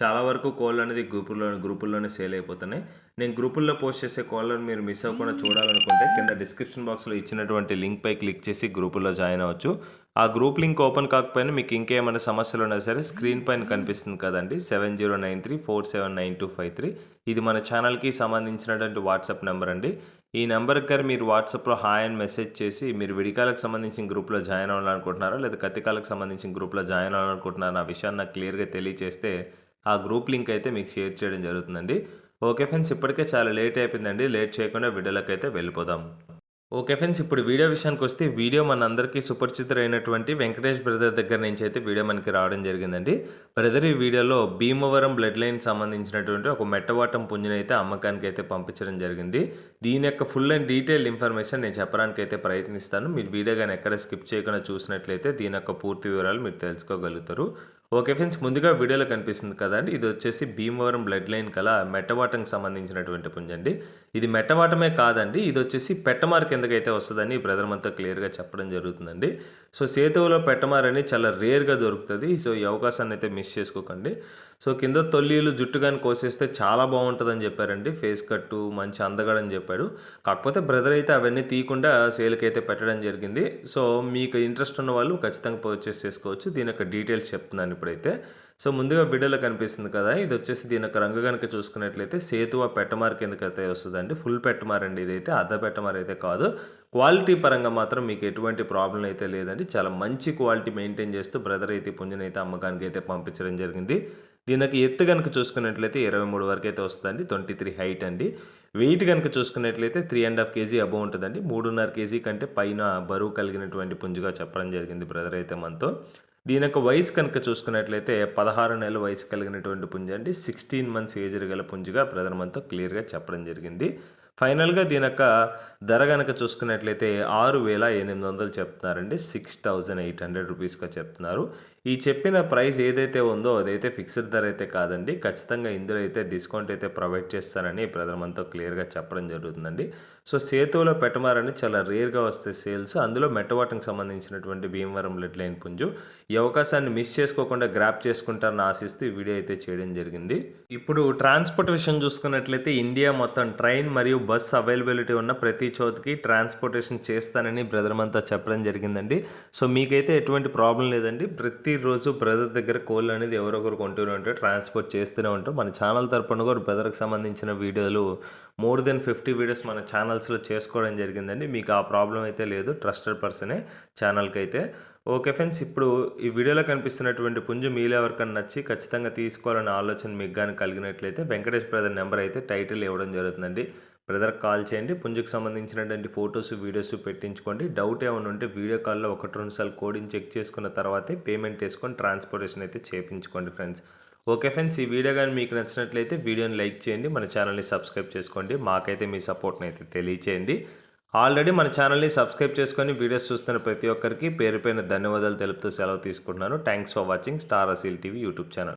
చాలా వరకు కోళ్ళు అనేది గ్రూపుల్లో గ్రూపుల్లోనే సేల్ అయిపోతున్నాయి. నేను గ్రూపుల్లో పోస్ట్ చేసే కోళ్ళను మీరు మిస్ అవ్వకుండా చూడాలనుకుంటే కింద డిస్క్రిప్షన్ బాక్స్లో ఇచ్చినటువంటి లింక్పై క్లిక్ చేసి గ్రూపుల్లో జాయిన్ అవ్వచ్చు. ఆ గ్రూప్ లింక్ ఓపెన్ కాకపోయినా మీకు ఇంకేమైనా సమస్యలు ఉన్నా సరే స్క్రీన్ పైన కనిపిస్తుంది కదండి. Seven zero nine three four seven nine two five three. ఇది మన ఛానల్కి సంబంధించినటువంటి వాట్సాప్ నెంబర్ అండి. ఈ నెంబర్కి గారు మీరు వాట్సాప్లో హాయ్ అని మెసేజ్ చేసి మీరు విడికాలకు సంబంధించిన గ్రూప్లో జాయిన్ అవ్వాలనుకుంటున్నారా? లేదా కత్తికాలకు సంబంధించిన గ్రూప్లో జాయిన్ అవ్వాలనుకుంటున్నారా? ఆ విషయాన్ని నాకు క్లియర్గా తెలియజేస్తే ఆ గ్రూప్ లింక్ అయితే మీకు షేర్ చేయడం జరుగుతుందండి. ఓకే ఫ్రెండ్స్ ఇప్పటికే చాలా లేట్ అయిపోయిందండి. లేట్ చేయకుండా వీడియోలోకి అయితే వెళ్ళిపోదాం. ఓకే ఫ్రెండ్స్ ఇప్పుడు వీడియో విషయానికి వస్తే వీడియో మన అందరికీ సుపరిచితులైనటువంటి వెంకటేష్ బ్రదర్ దగ్గర నుంచి అయితే వీడియో మనకి రావడం జరిగిందండి. బ్రదర్ ఈ వీడియోలో భీమవరం బ్లడ్ లైన్ సంబంధించినటువంటి ఒక మెట్టవాటం పుంజుని అయితే అమ్మకానికి అయితే పంపించడం జరిగింది. దీని యొక్క ఫుల్ అండ్ డీటెయిల్ ఇన్ఫర్మేషన్ నేను చెప్పడానికి అయితే ప్రయత్నిస్తాను. మీరు వీడియో కానీ ఎక్కడ స్కిప్ చేయకుండా చూసినట్లయితే దీని యొక్క పూర్తి వివరాలు మీరు తెలుసుకోగలుగుతారు. ఓకే ఫ్రెండ్స్ ముందుగా వీడియోలో కనిపిస్తుంది కదండి ఇది వచ్చేసి భీమవరం బ్లడ్ లైన్ కల మెట్టవాటంకి సంబంధించినటువంటి పుంజండి ఇది మెట్టవాటమే కాదండి ఇది వచ్చేసి పెట్టమార్ కిందకైతే వస్తుందని ఈ బ్రదర్ క్లియర్గా చెప్పడం జరుగుతుందండి. సో సేతువులో పెట్టమార్ అని చాలా రేర్గా దొరుకుతుంది. సో ఈ అవకాశాన్ని అయితే మిస్ చేసుకోకండి. సో కింద తొల్లీలు జుట్టు కానీ కోసేస్తే చాలా బాగుంటుందని చెప్పారండి. ఫేస్ కట్టు మంచి అందగడని చెప్పాడు. కాకపోతే బ్రదర్ అయితే అవన్నీ తీయకుండా సేల్కి అయితే పెట్టడం జరిగింది. సో మీకు ఇంట్రెస్ట్ ఉన్న వాళ్ళు ఖచ్చితంగా పర్చేస్ చేసుకోవచ్చు. దీని యొక్క డీటెయిల్స్ చెప్తున్నాను ఇప్పుడైతే. సో ముందుగా వీడియోలో కనిపిస్తుంది కదా. ఇది వచ్చేసి దీని యొక్క రంగు కనుక చూసుకున్నట్లయితే సేతువ పెట్టమార్ కిందకైతే వస్తుందండి. ఫుల్ పెట్టమార్ అండి ఇదైతే. అర్ధ పెట్టమార్ అయితే కాదు. క్వాలిటీ పరంగా మాత్రం మీకు ఎటువంటి ప్రాబ్లం అయితే లేదండి. చాలా మంచి క్వాలిటీ మెయింటైన్ చేస్తూ బ్రదర్ అయితే పుంజనైతే అమ్మకానికి అయితే పంపించడం జరిగింది. దీనికి ఎత్తు కనుక చూసుకున్నట్లయితే ఇరవై మూడు వరకు అయితే వస్తుందండి. ట్వంటీ త్రీ హైట్ అండి. వెయిట్ కనుక చూసుకున్నట్లయితే three and half kg above ఉంటుందండి. మూడున్నర కేజీ కంటే పైన బరువు కలిగినటువంటి పుంజుగా చెప్పడం జరిగింది బ్రదర్ అయితే మనతో. దీని యొక్క వయసు కనుక చూసుకున్నట్లయితే పదహారు నెలల వయసు కలిగినటువంటి పుంజ అండి సిక్స్టీన్ మంత్స్ ఏజ్ గల పుంజుగా బ్రదర్ మనతో క్లియర్గా చెప్పడం జరిగింది. ఫైనల్గా దీని యొక్క ధర కనుక చూసుకున్నట్లయితే ఆరు వేల ఎనిమిది వందలు చెప్తున్నారండి. సిక్స్ థౌజండ్ ఎయిట్ హండ్రెడ్ రూపీస్గా చెప్తున్నారు. ఈ చెప్పిన ప్రైస్ ఏదైతే ఉందో అదైతే ఫిక్స్డ్ ధర అయితే కాదండి. ఖచ్చితంగా ఇందులో అయితే డిస్కౌంట్ అయితే ప్రొవైడ్ చేస్తారని ప్రధానమంతా క్లియర్గా చెప్పడం జరుగుతుందండి. సో సేతువులో పెట్టమారని చాలా రేర్గా వస్తే సేల్స్. అందులో మెటవాటంకి సంబంధించినటువంటి భీమవరం లెడ్ లైన్ పుంజు. ఈ అవకాశాన్ని మిస్ చేసుకోకుండా గ్రాప్ చేసుకుంటారని ఆశిస్తూ ఈ వీడియో అయితే చేయడం జరిగింది. ఇప్పుడు ట్రాన్స్పోర్ట్ విషయం చూసుకున్నట్లయితే ఇండియా మొత్తం ట్రైన్ మరియు బస్ అవైలబిలిటీ ఉన్న ప్రతి చోటుకి ట్రాన్స్పోర్టేషన్ చేస్తానని బ్రదర్ అంతా చెప్పడం జరిగిందండి. సో మీకైతే ఎటువంటి ప్రాబ్లం లేదండి. ప్రతిరోజు బ్రదర్ దగ్గర కోళ్ళు అనేది ఎవరొకరు కొంటూనే ఉంటారు ట్రాన్స్పోర్ట్ చేస్తూనే ఉంటాం మన ఛానల్ తరపున కూడా బ్రదర్కి సంబంధించిన వీడియోలు మోర్ దెన్ ఫిఫ్టీ వీడియోస్ మన ఛానల్స్లో చేసుకోవడం జరిగిందండి. మీకు ఆ ప్రాబ్లం అయితే లేదు ట్రస్టెడ్ పర్సనే ఛానల్కి అయితే ఓకే ఫ్రెండ్స్ ఇప్పుడు ఈ వీడియోలో కనిపిస్తున్నటువంటి పుంజు మీలో ఎవరికైనా నచ్చి ఖచ్చితంగా తీసుకోవాలనే ఆలోచన మీకు కానీ కలిగినట్లయితే వెంకటేష్ బ్రదర్ నెంబర్ అయితే టైటిల్ ఇవ్వడం జరుగుతుందండి. బ్రదర్కి కాల్ చేయండి. పుంజుకు సంబంధించినటువంటి ఫొటోస్ వీడియోస్ పెట్టించుకోండి. డౌట్ ఏమైనా ఉంటే వీడియో కాల్లో ఒకటి రెండు సార్లు కోడింగ్ చెక్ చేసుకున్న తర్వాతే పేమెంట్ చేసుకొని ట్రాన్స్పోర్టేషన్ అయితే చేయించుకోండి ఫ్రెండ్స్. ఓకే ఫ్రెండ్స్ ఈ వీడియో కానీ మీకు నచ్చినట్లయితే వీడియోని లైక్ చేయండి. మన ఛానల్ని సబ్స్క్రైబ్ చేసుకోండి. మాకైతే మీ సపోర్ట్ని అయితే తెలియచేయండి. ఆల్రెడీ మన ఛానల్ని సబ్స్క్రైబ్ చేసుకొని వీడియోస్ చూస్తున్న ప్రతి ఒక్కరికి పేరుపైన ధన్యవాదాలు తెలుపుతూ సెలవు తీసుకుంటున్నాను. Thanks for watching. Star Aseel TV YouTube channel.